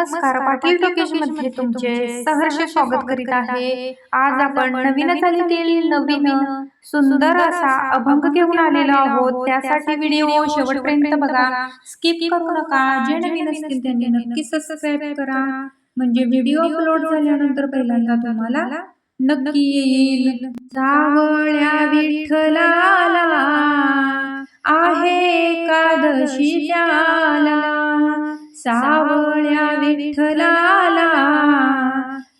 नमस्कार. पाटील टॉकीजमध्ये तुमचे सहर्ष स्वागत करीत आहे. आज आपण नवीन चालीतील नवीन सुंदर असा अभंग घेऊन आलेलो आहोत. त्यासाठी व्हिडिओ शेवटपर्यंत बघा. स्किप करू नका. जे नवीन असतील त्यांनी नक्की सबस्क्राईब करा. म्हणजे व्हिडिओ अपलोड झाल्यानंतर पहिल्यांदा तुम्हाला नक्की येईल. सावळ्या विठ्ठलाला आहे एकादशी त्याला सावळ्या विठ्ठलाला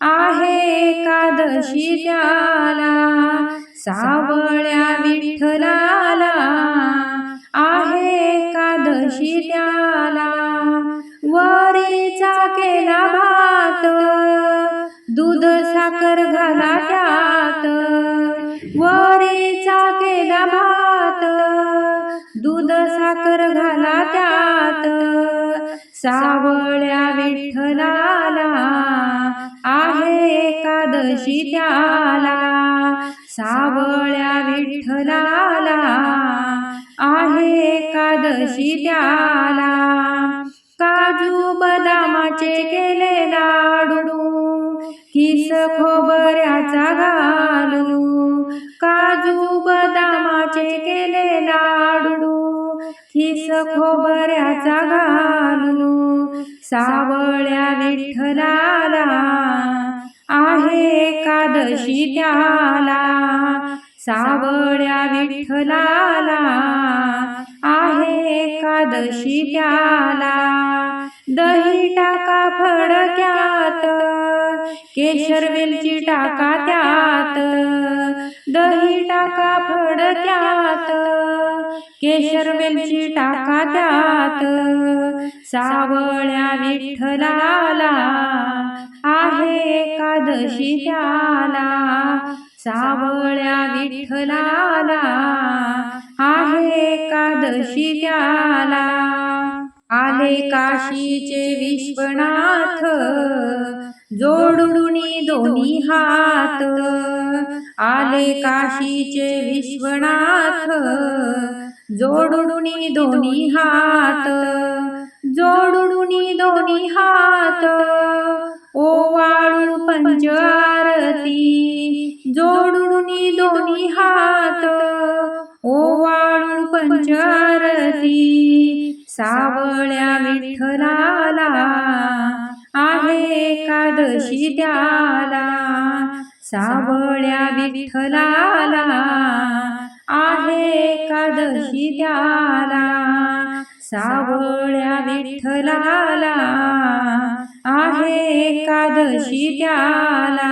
आहे एकादशी त्याला. सावळ्या विठ्ठलाला आहे एकादशी त्याला. वरीचा केला भात दूध साखर घाला त्यात. वरीचा केला भात दूध साखर सावळ्या विठ्ठलाला आहे एकादशी त्याला. सावळ्या विठ्ठलाला आहे एकादशी त्याला. काजू बदामाचे केले लाडू किस खोबऱ्याचा घालू. काजू बदामाचे केले खिस खोबऱ्याचा घालू सावळ्या विठ्ठलाला? आहे एकादशी त्याला. सावळ्या विठ्ठलाला. आहे एकादशी त्याला. दही टाका फडक्यात केशरवेलची टाका त्यात दही टाका फडक्यात केशरवेलची टाका त्यात सावळ्या विठ्ठलाला आहे एकादशी त्याला सावळ्या विठ्ठलाला आहे एकादशी त्याला. आले काशीचे विश्वनाथ जोडून दोन्ही हात. आले काशीचे विश्वनाथ जोडून दोन्ही हात. जोडून दोन्ही हात. ओवाळू पंच आरती जोडून दोन्ही हात. ओवाळू पंचारती सावळ्या विठ्ठलाला आहे एकादशी त्याला सावळ्या विठ्ठलाला आहे एकादशी त्याला सावळ्या विठ्ठलाला आहे एकादशी त्याला.